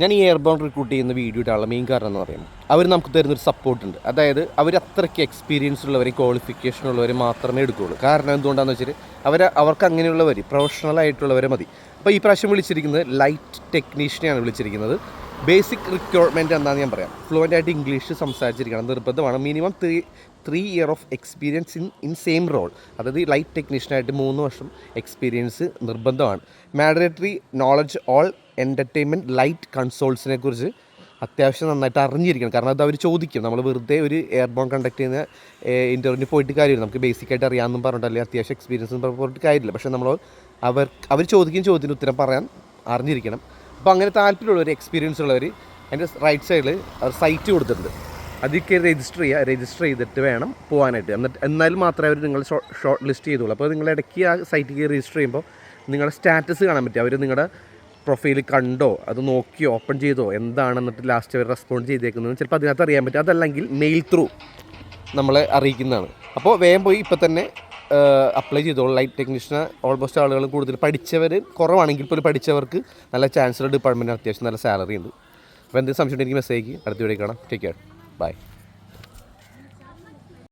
ഞാൻ ഈ airborne recruit ചെയ്യുന്ന വീഡിയോ ഇടാനുള്ള മെയിൻ കാരണം എന്ന് പറയുമ്പോൾ അവർ നമുക്ക് തരുന്നൊരു സപ്പോർട്ട് ഉണ്ട്. അതായത് അവർ അത്രയ്ക്ക് എക്സ്പീരിയൻസ് ഉള്ളവരെ ക്വാളിഫിക്കേഷൻ ഉള്ളവരെ മാത്രമേ എടുക്കുകയുള്ളൂ. കാരണം എന്തുകൊണ്ടാണെന്ന് വെച്ചാൽ അവർ അവർക്ക് അങ്ങനെയുള്ളവർ പ്രൊഫഷണൽ ആയിട്ടുള്ളവരെ മതി. അപ്പോൾ ഈ പ്രാവശ്യം വിളിച്ചിരിക്കുന്നത് ലൈറ്റ് ടെക്നീഷ്യനെയാണ് വിളിച്ചിരിക്കുന്നത്. ബേസിക് റിക്വയർമെന്റ് എന്താണെന്ന് ഞാൻ പറയാം. ഫ്ലുവന്റ് ആയിട്ട് ഇംഗ്ലീഷ് സംസാരിച്ചിരിക്കണം. നിർബന്ധമാണ്. Minimum three three year of experience in in same role അതായത് ലൈറ്റ് ടെക്നീഷ്യനായിട്ട് മൂന്ന് വർഷം എക്സ്പീരിയൻസ് നിർബന്ധമാണ്. Moderately knowledge all entertainment light കൺസോൾസിനെ കുറിച്ച് അത്യാവശ്യം നന്നായിട്ട് അറിഞ്ഞിരിക്കണം. കാരണം അത് അവർ ചോദിക്കും. നമ്മൾ വെറുതെ ഒരു എയർ ബോൺ കണ്ടക്ട് ചെയ്യുന്ന ഇന്റർവ്യൂവിന് പോയിട്ട് കാര്യമില്ല. നമുക്ക് ബേസിക് ആയിട്ട് അറിയാമെന്നും പറഞ്ഞിട്ട് അല്ലെങ്കിൽ അത്യാവശ്യം എക്സ്പീരിയൻസ് പറഞ്ഞിട്ട് കാര്യമില്ല. പക്ഷേ നമ്മൾ അവർ അവർ ചോദിക്കും ചോദ്യത്തിന് ഉത്തരം പറയാൻ അറിഞ്ഞിരിക്കണം. അപ്പോൾ അങ്ങനെ താല്പര്യമുള്ളവർ എക്സ്പീരിയൻസ് ഉള്ളവർ അതിന്റെ റൈറ്റ് സൈഡിൽ അവർ സൈറ്റ് കൊടുത്തിട്ടുണ്ട്. അതിൽ രജിസ്റ്റർ ചെയ്യുക. രജിസ്റ്റർ ചെയ്തിട്ട് വേണം പോകാനായിട്ട്. എന്നിട്ട് എന്നാലും മാത്രമേ അവർ നിങ്ങൾ ഷോർട്ട് ലിസ്റ്റ് ചെയ്തുള്ളൂ. അപ്പോൾ നിങ്ങൾ ഇടയ്ക്ക് ആ സൈറ്റിൽ രജിസ്റ്റർ ചെയ്യുമ്പോൾ നിങ്ങളുടെ സ്റ്റാറ്റസ് കാണാൻ പറ്റും. അവർ നിങ്ങളുടെ പ്രൊഫൈൽ കണ്ടോ അത് നോക്കിയോ ഓപ്പൺ ചെയ്തോ എന്താണെന്നിട്ട് ലാസ്റ്റ് അവർ റെസ്പോണ്ട് ചെയ്തേക്കുന്നത് ചിലപ്പോൾ അതിനകത്ത് അറിയാൻ പറ്റും. അതല്ലെങ്കിൽ മെയിൽ ത്രൂ നമ്മളെ അറിയിക്കുന്നതാണ്. അപ്പോൾ വേഗം പോയി ഇപ്പോൾ തന്നെ അപ്ലൈ ചെയ്തോളൂ. ലൈറ്റ് ടെക്നീഷ്യനെ ഓൾമോസ്റ്റ് ആളുകൾ കൂടുതൽ. പഠിച്ചവർ കുറവാണെങ്കിൽ പോലും പഠിച്ചവർക്ക് നല്ല ചാൻസലർ ഡിപ്പാർട്ട്മെന്റ് അത്യാവശ്യം നല്ല സാലറി ഉണ്ട്. അപ്പോൾ എന്തെങ്കിലും സംശയം ഉണ്ടെങ്കിൽ മെസ്സേജ് അടുത്ത വീഡിയോ കാണാം. Take care bye